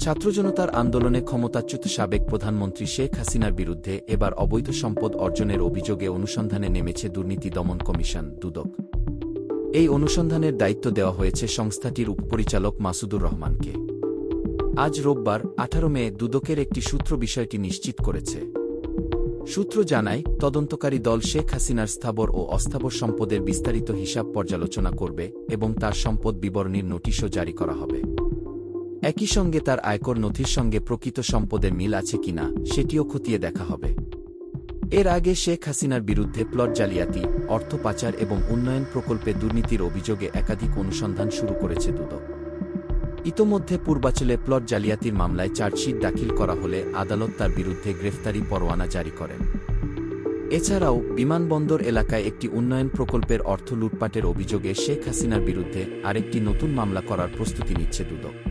ছাত্রজনতার আন্দোলনে ক্ষমতাচ্যুত সাবেক প্রধানমন্ত্রী শেখ হাসিনার বিরুদ্ধে এবার অবৈধ সম্পদ অর্জনের অভিযোগে অনুসন্ধানে নেমেছে দুর্নীতি দমন কমিশন, দুদক। এই অনুসন্ধানের দায়িত্ব দেওয়া হয়েছে সংস্থাটির উপপরিচালক মাসুদুর রহমানকে। আজ রোববার, আঠারো মে, দুদকের একটি সূত্র বিষয়টি নিশ্চিত করেছে। সূত্র জানায়, তদন্তকারী দল শেখ হাসিনার স্থাবর ও অস্থাবর সম্পদের বিস্তারিত হিসাব পর্যালোচনা করবে এবং তার সম্পদ বিবরণীর নোটিশও জারি করা হবে। একই সঙ্গে তার আয়কর নথির সঙ্গে প্রকৃত সম্পদের মিল আছে কিনা, সেটিও খতিয়ে দেখা হবে। এর আগে শেখ হাসিনার বিরুদ্ধে প্লট জালিয়াতি, অর্থ পাচার এবং উন্নয়ন প্রকল্পে দুর্নীতির অভিযোগে একাধিক অনুসন্ধান শুরু করেছে দুদক। ইতোমধ্যে পূর্বাচলে প্লট জালিয়াতির মামলায় চার্জশিট দাখিল করা হলে আদালত তার বিরুদ্ধে গ্রেফতারি পরোয়ানা জারি করেন। এছাড়াও, বিমানবন্দর এলাকায় একটি উন্নয়ন প্রকল্পের অর্থ লুটপাটের অভিযোগে শেখ হাসিনার বিরুদ্ধে আরেকটি নতুন মামলা করার প্রস্তুতি নিচ্ছে দুদক।